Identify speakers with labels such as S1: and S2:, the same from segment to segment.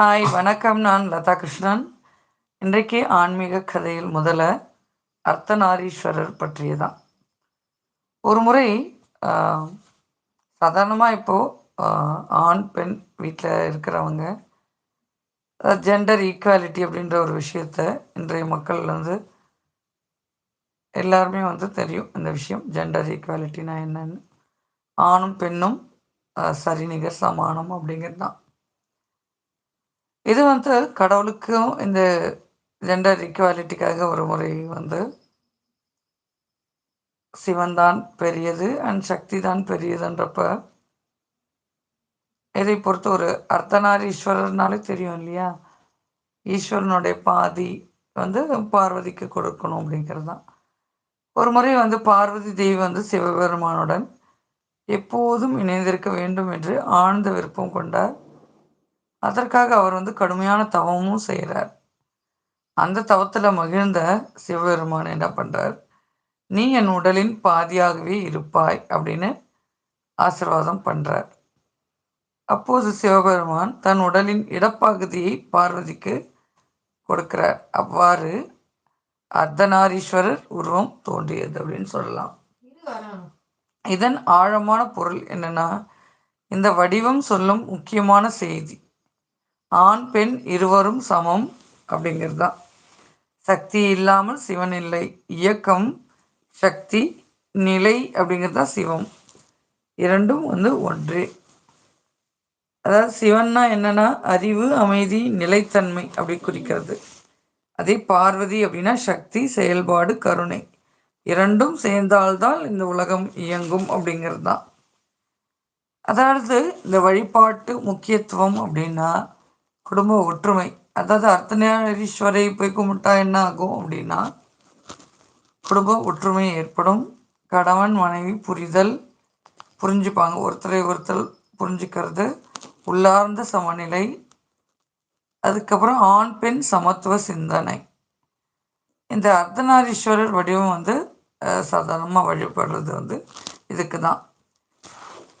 S1: Hi வணக்கம். நான் லதா கிருஷ்ணன். இன்றைக்கு ஆன்மீக கதையில் முதல்ல அர்த்தநாரீஸ்வரர் பற்றியதான். ஒரு முறை சாதாரணமாக இப்போது ஆண் பெண் வீட்டில் இருக்கிறவங்க ஜெண்டர் ஈக்குவாலிட்டி அப்படின்ற ஒரு விஷயத்த இன்றைய மக்கள் வந்து எல்லாருமே வந்து தெரியும். இந்த விஷயம் ஜெண்டர் ஈக்குவாலிட்டினா என்னன்னு. ஆணும் பெண்ணும் சரிநிகர் சமானம் அப்படிங்கிறது தான் இது வந்து கடவுளுக்கும் இந்த ஜெண்டர் ஈக்குவாலிட்டிக்காக ஒரு முறை வந்து சிவன் தான் பெரியது அண்ட் சக்தி தான் பெரியதுன்றப்ப இதை பொறுத்து ஒரு அர்த்தநாரீஸ்வரர்னாலே தெரியும் இல்லையா? ஈஸ்வரனுடைய பாதி வந்து பார்வதிக்கு கொடுக்கணும் அப்படிங்கிறது தான். ஒரு முறை வந்து பார்வதி தேவி வந்து சிவபெருமானுடன் எப்போதும் இணைந்திருக்க வேண்டும் என்று ஆழ்ந்த விருப்பம் கொண்டார். அதற்காக அவர் வந்து கடுமையான தவமும் செய்கிறார் அந்த தவத்தில் மகிழ்ந்த சிவபெருமான் என்ன பண்ணுறார் நீ என் உடலின் பாதியாகவே இருப்பாய் அப்படின்னு ஆசிர்வாதம் பண்ணுறார் அப்போது சிவபெருமான் தன் உடலின் இடப்பகுதியை பார்வதிக்கு கொடுக்கிறார். அவ்வாறு அர்த்தநாரீஸ்வரர் உருவம் தோன்றியது அப்படின்னு சொல்லலாம். இதன் ஆழமான பொருள் என்னன்னா இந்த வடிவம் சொல்லும் முக்கியமான செய்தி. ஆண் பெண் இருவரும் சமம் அப்படிங்கிறது தான் சக்தி இல்லாமல் சிவன் இல்லை. இயக்கம் சக்தி நிலை அப்படிங்கிறது தான் சிவம். இரண்டும் வந்து ஒன்று. அதாவது சிவன்னா என்னன்னா அறிவு அமைதி நிலைத்தன்மை அப்படி குறிக்கிறது. அதே பார்வதி அப்படின்னா சக்தி செயல்பாடு கருணை. இரண்டும் சேர்ந்தால்தான் இந்த உலகம் இயங்கும் அப்படிங்கிறது தான் அதாவது இந்த வழிபாட்டு முக்கியத்துவம் அப்படின்னா குடும்ப ஒற்றுமை. அதாவது அர்த்தநாரீஸ்வரை போய் கும்பிட்டா என்ன ஆகும் அப்படின்னா குடும்ப ஒற்றுமை ஏற்படும். கணவன் மனைவி புரிதல் புரிஞ்சுப்பாங்க. ஒருத்தரை ஒருத்தர் புரிஞ்சுக்கிறது. உள்ளார்ந்த சமநிலை. அதுக்கப்புறம் ஆண் பெண் சமத்துவ சிந்தனை. இந்த அர்த்தநாரீஸ்வரர் வடிவம் வந்து சாதாரணமாக வழிபடுறது வந்து இதுக்கு தான்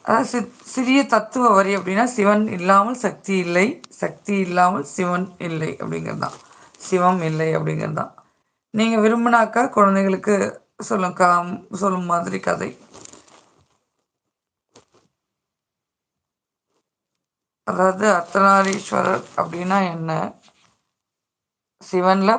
S1: அதாவது சிறிய தத்துவ வரி அப்படின்னா சிவன் இல்லாமல் சக்தி இல்லை. சக்தி இல்லாமல் சிவன் இல்லை அப்படிங்கிறது தான் சிவம் இல்லை அப்படிங்கிறது தான் நீங்கள் விரும்பினாக்கா குழந்தைங்களுக்கு சொல்லும் கா சொல்லும் மாதிரி கதை. அதாவது அர்த்தநாரீஸ்வரர் அப்படின்னா என்ன? சிவனில்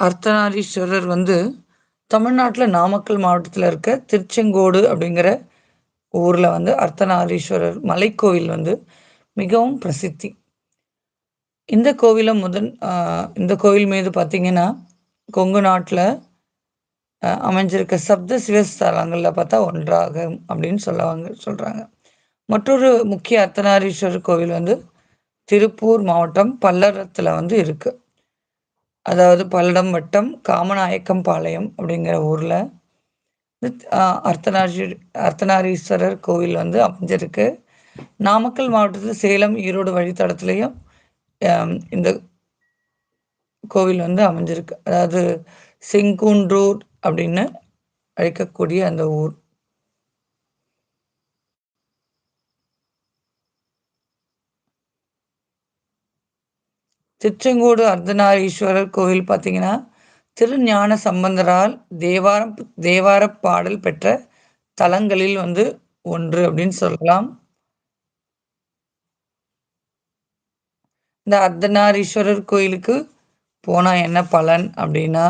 S1: அர்த்தநாரீஸ்வரர் வந்து தமிழ்நாட்டில் நாமக்கல் மாவட்டத்தில் இருக்க திருச்செங்கோடு அப்படிங்கிற ஊரில் வந்து அர்த்தநாரீஸ்வரர் மலைக்கோவில் வந்து மிகவும் பிரசித்தி. இந்த கோவிலை முதன் இந்த கோவில் மீது பார்த்திங்கன்னா கொங்கு நாட்டில் அமைஞ்சிருக்க சப்த சிவஸ்தலங்களில் பார்த்தா ஒன்றாகும் அப்படின்னு சொல்லுவாங்க சொல்கிறாங்க மற்றொரு முக்கிய அர்த்தநாரீஸ்வரர் கோவில் வந்து திருப்பூர் மாவட்டம் பல்லரத்தில் வந்து இருக்குது அதாவது பல்லடம் வட்டம் காமநாயக்கம் பாளையம் அப்படிங்கிற ஊரில் அர்த்தநாரி அர்த்தநாரீஸ்வரர் கோவில் வந்து அமைஞ்சிருக்கு. நாமக்கல் மாவட்டத்தில் சேலம் ஈரோடு வழித்தடத்துலேயும் இந்த கோவில் வந்து அமைஞ்சிருக்கு. அதாவது செங்குன்றூர் அப்படின்னு அழைக்கக்கூடிய அந்த ஊர். திருச்செங்கோடு அர்த்தநாரீஸ்வரர் கோவில் பார்த்தீங்கன்னா திருஞான சம்பந்தரால் தேவாரம் தேவார பாடல் பெற்ற தலங்களில் வந்து ஒன்று அப்படின்னு சொல்லலாம். இந்த அர்த்தநாரீஸ்வரர் கோயிலுக்கு போனால் என்ன பலன் அப்படின்னா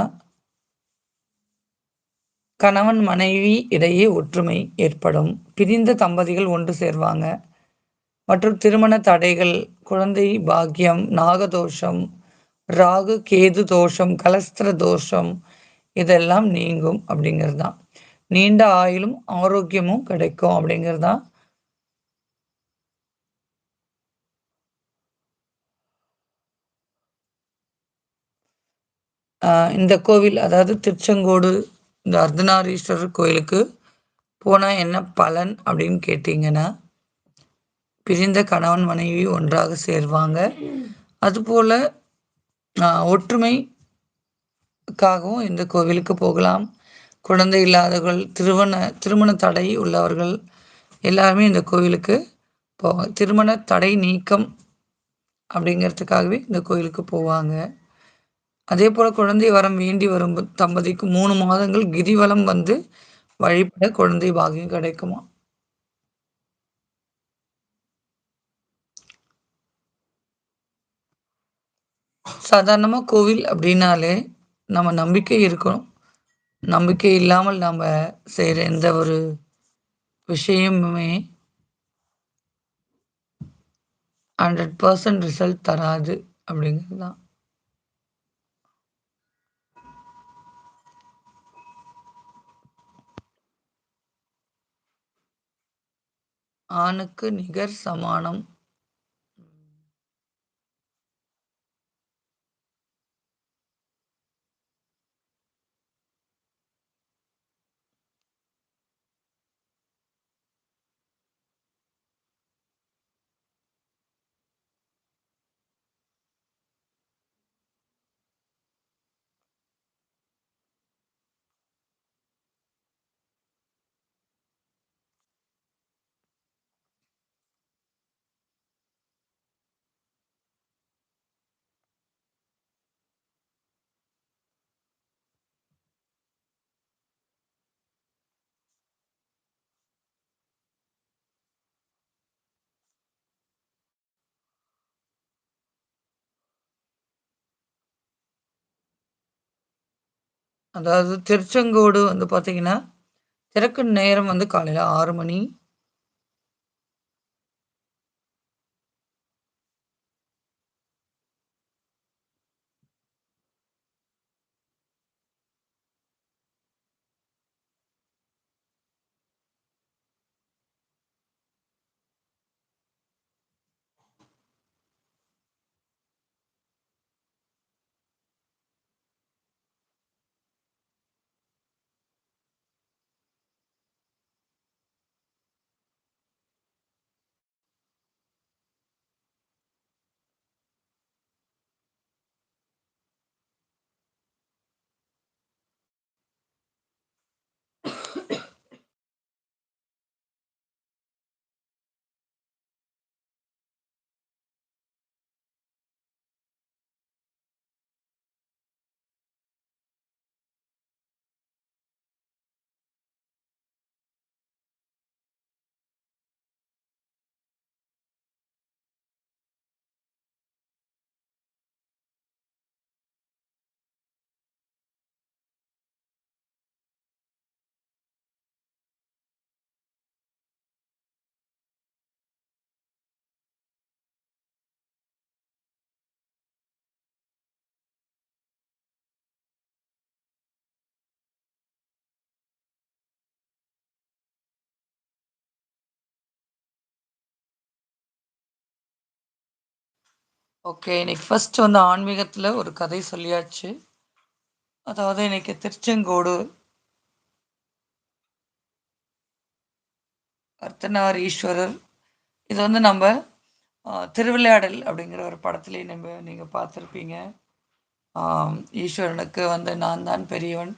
S1: கணவன் மனைவி இடையே ஒற்றுமை ஏற்படும். பிரிந்த தம்பதிகள் ஒன்று சேர்வாங்க. மற்றும் திருமண தடைகள் குழந்தை பாக்கியம் நாகதோஷம் ராகு கேது தோஷம் கலஸ்திர தோஷம் இதெல்லாம் நீங்கும் அப்படிங்கிறது தான் நீண்ட ஆயுளும் ஆரோக்கியமும் கிடைக்கும் அப்படிங்கிறது தான் இந்த கோவில் அதாவது திருச்செங்கோடு இந்த அர்த்தநாரீஸ்வரர் கோயிலுக்கு போனால் என்ன பலன் அப்படின்னு கேட்டிங்கன்னா பிரிந்த கணவன் மனைவி ஒன்றாக சேர்வாங்க. அதுபோல் ஒற்றுமைக்காகவும் இந்த கோவிலுக்கு போகலாம். குழந்தை இல்லாதவர்கள் திருமண திருமண தடை உள்ளவர்கள் எல்லாருமே இந்த கோவிலுக்கு போவாங்க திருமண தடை நீக்கம் அப்படிங்கிறதுக்காகவே இந்த கோவிலுக்கு போவாங்க. அதே போல் குழந்தை வரம் வேண்டி வரும் தம்பதிக்கு மூணு மாதங்கள் கிரிவலம் வந்து வழிபட குழந்தை பாகியம் கிடைக்குமா? சாதாரணமாக கோவில் அப்படின்னாலே நம்ம நம்பிக்கை இருக்கணும். நம்பிக்கை இல்லாமல் நம்ம செய்கிற எந்த ஒரு விஷயமுமே ஹண்ட்ரட் பர்சன்ட் ரிசல்ட் தராது அப்படிங்கிறது தான். ஆணுக்கு நிகர் சமானம் அதாவது திருச்செங்கோடு வந்து பார்த்தீங்கன்னா திறக்கும் நேரம் வந்து காலையில் ஆறு மணி ஓகே. இன்னைக்கு ஃபர்ஸ்ட் வந்து ஆன்மீகத்தில் ஒரு கதை சொல்லியாச்சு. அதாவது இன்னைக்கு திருச்செங்கோடு அர்த்தநாரீஸ்வரர் இது வந்து நம்ம திருவிளையாடல் அப்படிங்கிற ஒரு படத்திலேயே நம்ப நீங்கள் பார்த்துருப்பீங்க. ஈஸ்வரனுக்கு வந்து நான் தான் பெரியவன்,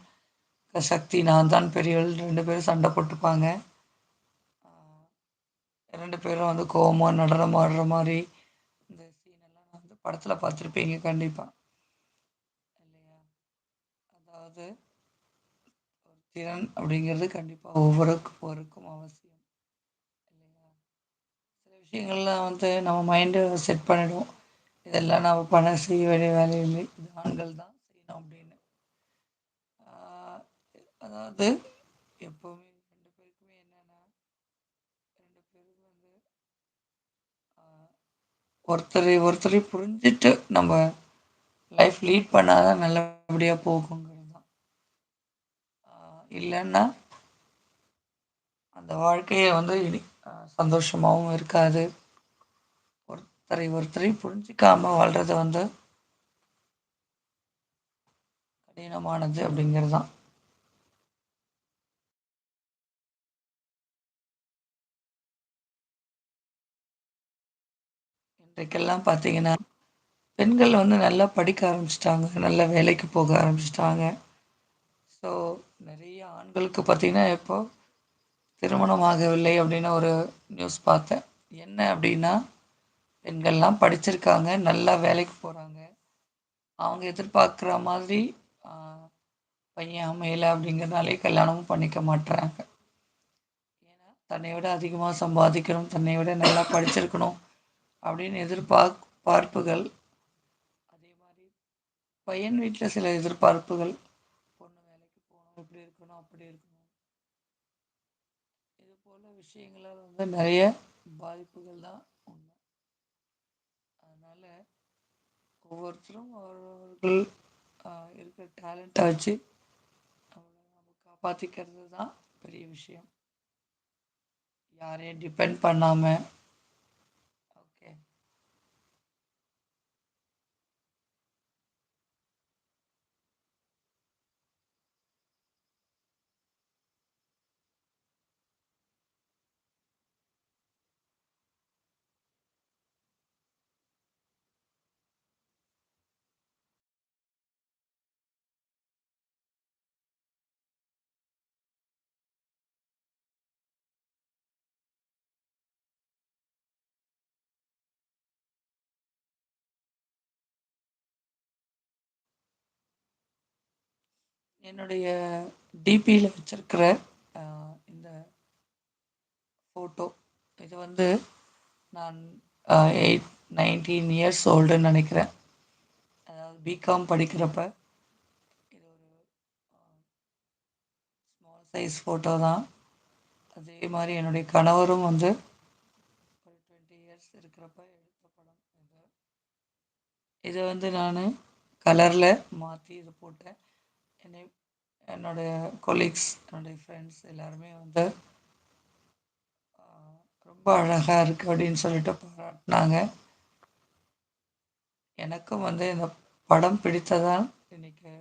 S1: சக்தி நான் தான் பெரியவள் ரெண்டு பேரும் சண்டை போட்டுப்பாங்க. ரெண்டு பேரும் வந்து கோபமாக நடனம் ஆடுற மாதிரி இந்த சீன் எல்லாம் வந்து படத்தில் பார்த்துருப்பீங்க கண்டிப்பாக இல்லையா? அதாவது ஒரு திறன் அப்படிங்கிறது கண்டிப்பாக ஒவ்வொருக்கும் அவசியம். இல்லையா? சில விஷயங்கள்லாம் வந்து நம்ம மைண்டு செட் பண்ணிடுவோம். இதெல்லாம் நம்ம பண்ண செய்ய வேண்டிய வேலையுமே இது ஆண்கள் தான் செய்யணும் அப்படின்னு. அதாவது எப்பவுமே 2 பேருக்குமே என்னன்னா 2 பேரும் வந்து ஆ ஒருத்தரை ஒருத்தரை புரிஞ்சுட்டு நம்ம லைஃப் லீட் பண்ணாதான் தான் நல்லபடியா போகுங்கிறது தான். இல்லைன்னா அந்த வாழ்க்கையை வந்து இனி இருக்காது. ஒருத்தரை ஒருத்தரை புரிஞ்சுக்காம வாழ்கிறது வந்து கடினமானது அப்படிங்கிறது தான். இன்றைக்கெல்லாம் பார்த்தீங்கன்னா, பெண்கள் வந்து நல்லா படிக்க ஆரம்பிச்சுட்டாங்க. நல்லா வேலைக்கு போக ஆரம்பிச்சிட்டாங்க ஸோ நிறைய ஆண்களுக்கு பார்த்திங்கன்னா இப்போ திருமணம் ஆகவில்லை அப்படின்னு ஒரு நியூஸ் பார்த்தேன். என்ன அப்படின்னா, பெண்கள்லாம் படிச்சிருக்காங்க, நல்லா வேலைக்கு போகிறாங்க அவங்க எதிர்பார்க்குற மாதிரி பையன் அமையலை அப்படிங்கிறனாலே கல்யாணமும் பண்ணிக்க மாட்றாங்க. ஏன்னா, தன்னை விட அதிகமாக சம்பாதிக்கணும், தன்னை விட நல்லா படிச்சிருக்கணும் அப்படின்னு எதிர்பார் பார்ப்புகள். அதே மாதிரி பையன் வீட்டில் சில எதிர்பார்ப்புகள். பொண்ணு வேலைக்கு போகணும் இப்படி இருக்கணும், அப்படி இருக்கணும். இது போல் விஷயங்களால் வந்து நிறைய பாதிப்புகள் தான் உண்மை. அதனால் ஒவ்வொருத்தரும் அவரவர்கள் இருக்கிற டேலண்ட்டை வச்சு அவங்கள நம்ம காப்பாற்றிக்கிறது தான் பெரிய விஷயம். யாரையும் டிபெண்ட் பண்ணாமல் என்னுடைய டிபியில் வச்சிருக்கிற இந்த ஃபோட்டோ இது வந்து நான் எயிட் நைன்டீன் இயர்ஸ் ஓல்டுன்னு நினைக்கிறேன் அதாவது பிகாம் படிக்கிறப்ப இது ஒரு ஸ்மால் சைஸ் ஃபோட்டோ தான். அதே மாதிரி என்னுடைய கணவரும் வந்து ஒரு 20 இயர்ஸ் இருக்கிறப்ப எடுத்த படம் இது. வந்து நான் கலரில் மாற்றி இது போட்டேன். என்னை என்னுடைய கொலீக்ஸ், என்னுடைய ஃப்ரெண்ட்ஸ் எல்லாருமே வந்து ரொம்ப அழகாக இருக்குது அப்படின்னு சொல்லிட்டு பாராட்டினாங்க. எனக்கும் வந்து இந்த படம் பிடித்ததால் இன்றைக்கி